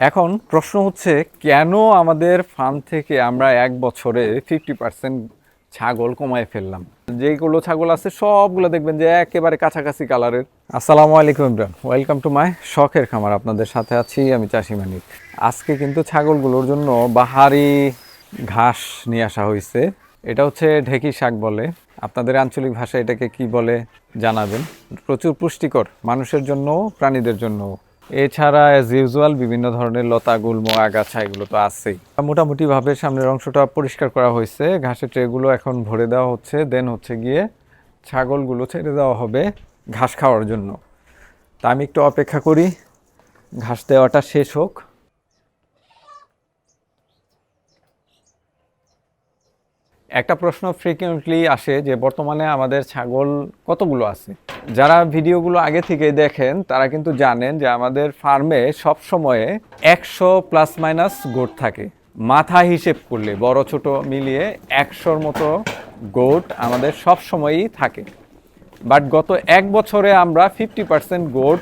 এখন প্রশ্ন হচ্ছে, কেন আমাদের ফার্ম থেকে আমরা এক বছরে ফিফটি পার্সেন্ট ছাগল কমায় ফেললাম? যেগুলো ছাগল আছে, সবগুলো দেখবেন যে একেবারে কাছাকাছি কালারের আসসালামু আলাইকুম ইমরান। ওয়েলকাম টু মাই শখের খামার। আপনাদের সাথে আছি আমি চাষি মানিক। আজকে কিন্তু ছাগলগুলোর জন্য বাহারি ঘাস নিয়ে আসা হয়েছে এটা হচ্ছে ঢেকি শাক বলে। আপনাদের আঞ্চলিক ভাষায় এটাকে কি বলে জানাবেন? প্রচুর পুষ্টিকর। মানুষের জন্য, প্রাণীদের জন্য এছাড়া অ্যাজ ইউজুয়াল বিভিন্ন ধরনের লতা, গুল্ম, আগাছা, এগুলো তো আছেই। মোটামুটি ভাবে সামনের অংশটা পরিষ্কার করা হয়েছে। ঘাসের ট্রেগুলো এখন ভরে দেওয়া হচ্ছে। দেন হচ্ছে গিয়ে ছাগলগুলো ছেড়ে দেওয়া হবে ঘাস খাওয়ার জন্য। তা আমি একটু অপেক্ষা করি। ঘাস দেওয়াটা শেষ হোক। একটা প্রশ্ন ফ্রিকুয়েন্টলি আসে যে, বর্তমানে আমাদের ছাগল কতগুলো আছে? যারা ভিডিওগুলো আগে থেকে দেখেন, তারা কিন্তু জানেন যে, আমাদের ফার্মে সব সময়ে একশো প্লাস মাইনাস গোট থাকে। মাথা হিসেব করলে, বড় ছোট মিলিয়ে একশোর মতো গোট আমাদের সব সময়ই থাকে। বাট গত এক বছরে আমরা ফিফটি পার্সেন্ট গোট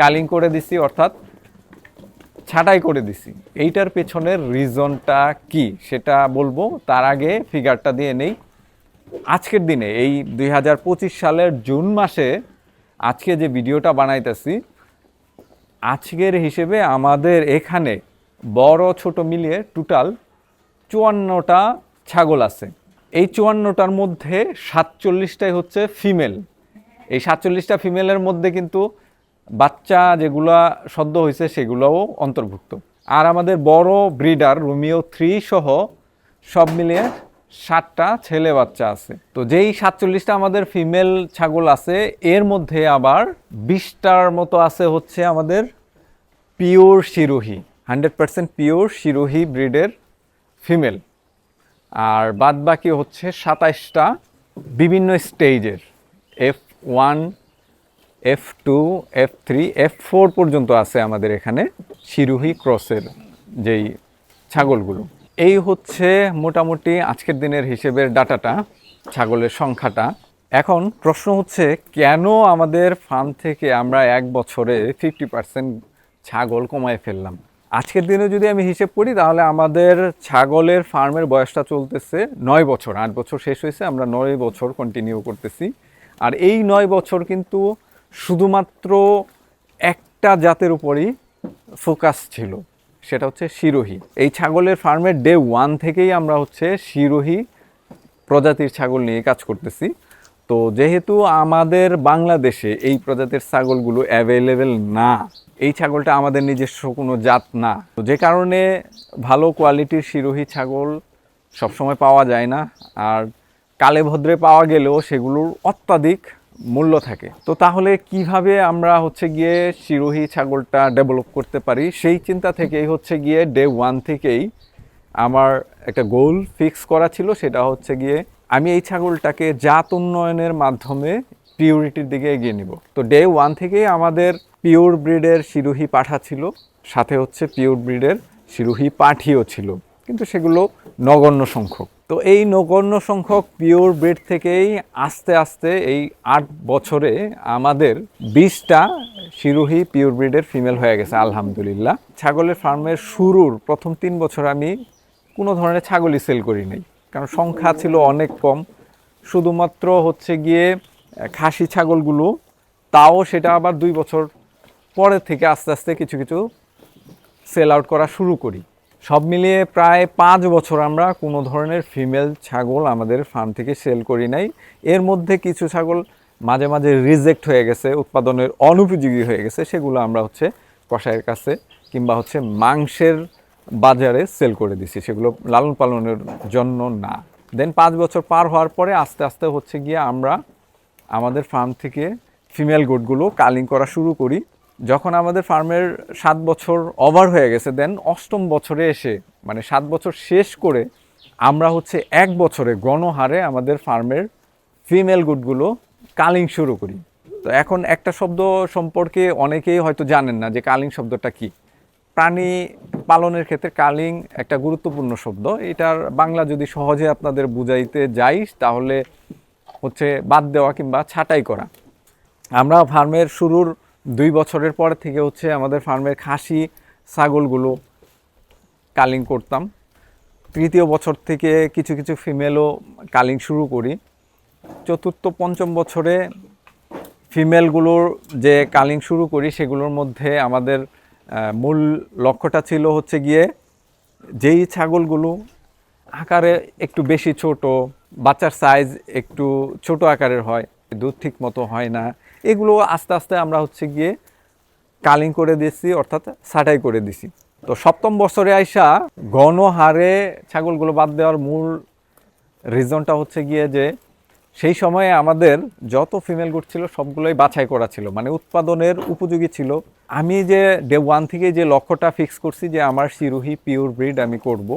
কালিং করে দিছি, অর্থাৎ ছাঁটাই করে দিছি। এইটার পেছনের রিজনটা কি সেটা বলব, তার আগে ফিগারটা দিয়ে নেই। আজকের দিনে, এই দুই হাজার পঁচিশ সালের জুন মাসে আজকে যে ভিডিওটা বানাইতেছি, আজকের হিসেবে আমাদের এখানে বড় ছোট মিলিয়ে টোটাল চুয়ান্নটা ছাগল আছে। এই চুয়ান্নটার মধ্যে সাতচল্লিশটাই হচ্ছে ফিমেল এই সাতচল্লিশটা ফিমেলের মধ্যে কিন্তু বাচ্চা যেগুলা সদ্য হয়েছে সেগুলোও অন্তর্ভুক্ত। আর আমাদের বড় ব্রিডার রোমিও থ্রি সহ সব মিলিয়ে ষাটটা ছেলে বাচ্চা আছে। তো যেই সাতচল্লিশটা আমাদের ফিমেল ছাগল আছে, এর মধ্যে আবার বিশটার মতো আছে হচ্ছে আমাদের pure Sirohi, hundred percent pure Sirohi ব্রিডের ফিমেল। আর বাদ বাকি হচ্ছে সাতাইশটা বিভিন্ন স্টেজের F one F two F three F four পর্যন্ত আছে আমাদের এখানে শিরোহী ক্রসের যেই ছাগলগুলো। এই হচ্ছে মোটামুটি আজকের দিনের হিসেবের ডাটাটা, ছাগলের সংখ্যাটা। এখন প্রশ্ন হচ্ছে, কেন আমাদের ফার্ম থেকে আমরা এক বছরে ফিফটি পার্সেন্ট ছাগল কমায় ফেললাম? আজকের দিনে যদি আমি হিসেব করি, তাহলে আমাদের ছাগলের ফার্মের বয়সটা চলতেছে নয় বছর। আট বছর শেষ হয়েছে, আমরা নয় বছর কন্টিনিউ করতেছি। আর এই নয় বছর কিন্তু শুধুমাত্র একটা জাতের উপরই ফোকাস ছিল, সেটা হচ্ছে শিরোহী। এই ছাগলের ফার্মের ডে ওয়ান থেকেই আমরা হচ্ছে শিরোহী প্রজাতির ছাগল নিয়ে কাজ করতেছি। তো যেহেতু আমাদের বাংলাদেশে এই প্রজাতির ছাগলগুলো অ্যাভেলেবেল না, এই ছাগলটা আমাদের নিজস্ব কোনো জাত না, তো যে কারণে ভালো কোয়ালিটির শিরোহী ছাগল সবসময় পাওয়া যায় না। আর কালে ভদ্রে পাওয়া গেলেও সেগুলোর অত্যাধিক মূল্য থাকে। তো তাহলে কীভাবে আমরা হচ্ছে গিয়ে শিরোহী ছাগলটা ডেভেলপ করতে পারি? সেই চিন্তা থেকেই হচ্ছে গিয়ে ডে ওয়ান থেকেই আমার একটা গোল ফিক্স করা ছিল। সেটা হচ্ছে গিয়ে আমি এই ছাগলটাকে জাত উন্নয়নের মাধ্যমে পিউরিটির দিকে এগিয়ে নিব। তো ডে ওয়ান থেকেই আমাদের পিওর ব্রিডের শিরোহী পাঠা ছিল। সাথে হচ্ছে পিওর ব্রিডের শিরোহী পাঠিও ছিল। কিন্তু সেগুলো নগণ্য সংখ্যক। তো এই নগণ্য সংখ্যক পিওর ব্রিড থেকেই আস্তে আস্তে এই আট বছরে আমাদের বিশটা শিরোহী পিওর ব্রিডের ফিমেল হয়ে গেছে, আলহামদুলিল্লাহ। ছাগলের ফার্মের শুরুর প্রথম তিন বছর আমি কোনো ধরনের ছাগলই সেল করি নাই, কারণ সংখ্যা ছিল অনেক কম। শুধুমাত্র হচ্ছে গিয়ে খাসি ছাগলগুলো, তাও সেটা আবার দুই বছর পরে থেকে আস্তে আস্তে কিছু কিছু সেল আউট করা শুরু করি। সব মিলিয়ে প্রায় পাঁচ বছর আমরা কোনো ধরনের ফিমেল ছাগল আমাদের ফার্ম থেকে সেল করি নাই। এর মধ্যে কিছু ছাগল মাঝে মাঝে রিজেক্ট হয়ে গেছে, উৎপাদনের অনুপযোগী হয়ে গেছে, সেগুলো আমরা হচ্ছে কষায়ের কাছে কিংবা হচ্ছে মাংসের বাজারে সেল করে দিছি। সেগুলো লালন পালনের জন্য না। দেন পাঁচ বছর পার হওয়ার পরে আস্তে আস্তে হচ্ছে গিয়ে আমরা আমাদের ফার্ম থেকে ফিমেল গোটগুলো কালিং করা শুরু করি। যখন আমাদের ফার্মের সাত বছর ওভার হয়ে গেছে দেন অষ্টম বছরে এসে মানে সাত বছর শেষ করে আমরা হচ্ছে এক বছরে গণহারে আমাদের ফার্মের ফিমেল গুডগুলো কালিং শুরু করি। তো এখন একটা শব্দ সম্পর্কে অনেকেই হয়তো জানেন না যে কালিং শব্দটা কি। প্রাণী পালনের ক্ষেত্রে কালিং একটা গুরুত্বপূর্ণ শব্দ। এটার বাংলা যদি সহজে আপনাদের বুঝাইতে যাই, তাহলে হচ্ছে বাদ দেওয়া কিংবা ছাঁটাই করা। আমরা ফার্মের শুরুর দুই বছরের পর থেকে হচ্ছে আমাদের ফার্মের খাসি ছাগলগুলো কালিং করতাম। তৃতীয় বছর থেকে কিছু কিছু ফিমেলও কালিং শুরু করি। চতুর্থ, পঞ্চম বছরে ফিমেলগুলোর যে কালিং শুরু করি, সেগুলোর মধ্যে আমাদের মূল লক্ষ্যটা ছিল হচ্ছে গিয়ে যেই ছাগলগুলো আকারে একটু বেশি ছোট, বাচ্চার সাইজ একটু ছোট আকারের হয়, দুধ ঠিক মতো হয় না এগুলো আস্তে আস্তে আমরা হচ্ছে গিয়ে কালিং করে দিয়েছি, অর্থাৎ ছাটাই করে দিছি তো সপ্তম বছরে আইসা ঘন হারে ছাগলগুলো বাদ দেওয়ার মূল রিজনটা হচ্ছে গিয়ে যে সেই সময়ে আমাদের যত ফিমেল গুড ছিল সবগুলোই বাছাই করা ছিল মানে উৎপাদনের উপযোগী ছিল আমি যে ডে ওয়ান থেকে যে লক্ষ্যটা ফিক্স করছি যে আমার শিরোহী পিওর ব্রিড আমি করব।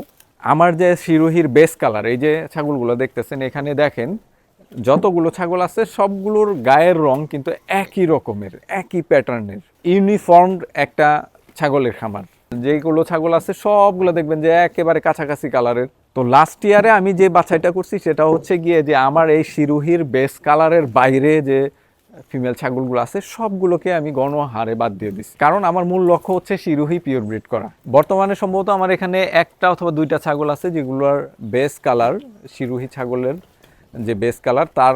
আমার যে শিরোহির বেস কালার এই যে ছাগলগুলো দেখতেছেন, এখানে দেখেন যতগুলো ছাগল আছে, সবগুলোর গায়ের রং কিন্তু একই রকমের, একই প্যাটার্নের ইউনিফর্ম একটা ছাগলের খামার। যেগুলো ছাগল আছে, সবগুলো দেখবেন যে একেবারে কাছাকাছি কালারের তো লাস্ট ইয়ারে আমি যে বাছাইটা করছি, সেটা হচ্ছে গিয়ে যে আমার এই শিরোহির বেস কালারের বাইরে যে ফিমেল ছাগলগুলো আছে, সবগুলোকে আমি গণ হারে বাদ দিয়ে দিচ্ছি কারণ আমার মূল লক্ষ্য হচ্ছে শিরোহি পিওর ব্রিড করা। বর্তমানে সম্ভবত আমার এখানে একটা অথবা দুইটা ছাগল আছে, যেগুলোর বেস কালার শিরোহি ছাগলের যে বেস কালার তার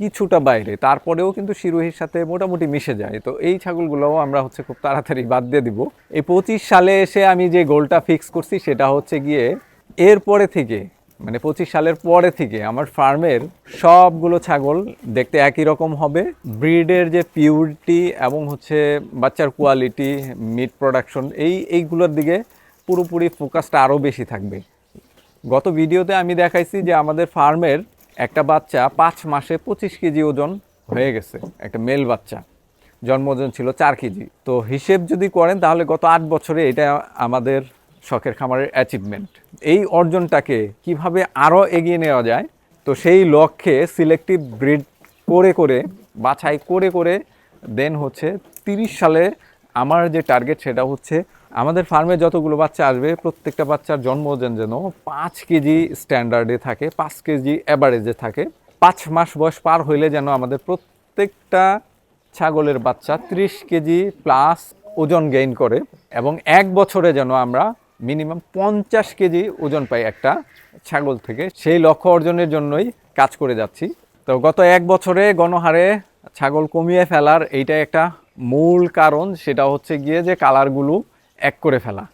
কিছুটা বাইরে, তারপরেও কিন্তু শিরোহির সাথে মোটামুটি মিশে যায়। তো এই ছাগলগুলোও আমরা হচ্ছে খুব তাড়াতাড়ি বাদ দিয়ে দিব। এই পঁচিশ সালে এসে আমি যে গোলটা ফিক্স করছি সেটা হচ্ছে গিয়ে এরপরে থেকে মানে পঁচিশ সালের পরে থেকে আমার ফার্মের সবগুলো ছাগল দেখতে একই রকম হবে। ব্রিডের যে পিউরিটি এবং হচ্ছে বাচ্চার কোয়ালিটি মিট প্রোডাকশন এই, এইগুলোর দিকে পুরোপুরি ফোকাসটা আরও বেশি থাকবে। গত ভিডিওতে আমি দেখাইছি যে আমাদের ফার্মের একটা বাচ্চা পাঁচ মাসে পঁচিশ কেজি ওজন হয়ে গেছে, একটা মেল বাচ্চা। জন্ম ওজন ছিল চার কেজি। তো হিসেব যদি করেন তাহলে গত আট বছরে এটা আমাদের শখের খামারের অ্যাচিভমেন্ট এই অর্জনটাকে কীভাবে আরও এগিয়ে নেওয়া যায়, তো সেই লক্ষ্যে সিলেক্টিভ ব্রিড করে করে, বাছাই করে করে দেন হচ্ছে তিরিশ সালে। আমার যে টার্গেট সেটা হচ্ছে আমাদের ফার্মে যতগুলো বাচ্চা আসবে, প্রত্যেকটা বাচ্চার জন্ম ওজন যেন পাঁচ কেজি স্ট্যান্ডার্ডে থাকে, পাঁচ কেজি অ্যাভারেজে থাকে। পাঁচ মাস বয়স পার হইলে যেন আমাদের প্রত্যেকটা ছাগলের বাচ্চা ত্রিশ কেজি প্লাস ওজন গেইন করে এবং এক বছরে যেন আমরা মিনিমাম পঞ্চাশ কেজি ওজন পাই একটা ছাগল থেকে। সেই লক্ষ্য অর্জনের জন্যই কাজ করে যাচ্ছি। তো গত এক বছরে গণহারে ছাগল কমিয়ে ফেলার এইটা একটা মূল কারণ, সেটা হচ্ছে গিয়ে যে কালারগুলো এক করে ফেলা।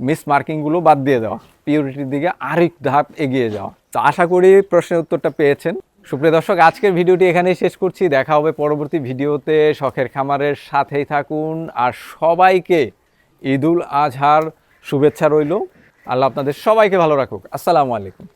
মিস মার্কিংগুলো বাদ দিয়ে দেওয়া। পিউরিটির দিকে আরেক ধাপ এগিয়ে যাওয়া। তো আশা করি প্রশ্নের উত্তরটা পেয়েছেন। সুপ্রিয় দর্শক, আজকের ভিডিওটি এখানেই শেষ করছি। দেখা হবে পরবর্তী ভিডিওতে। শখের খামারের সাথেই থাকুন। আর সবাইকে ঈদুল আজহার শুভেচ্ছা রইল। আল্লাহ আপনাদের সবাইকে ভালো রাখুক। আসসালামু আলাইকুম।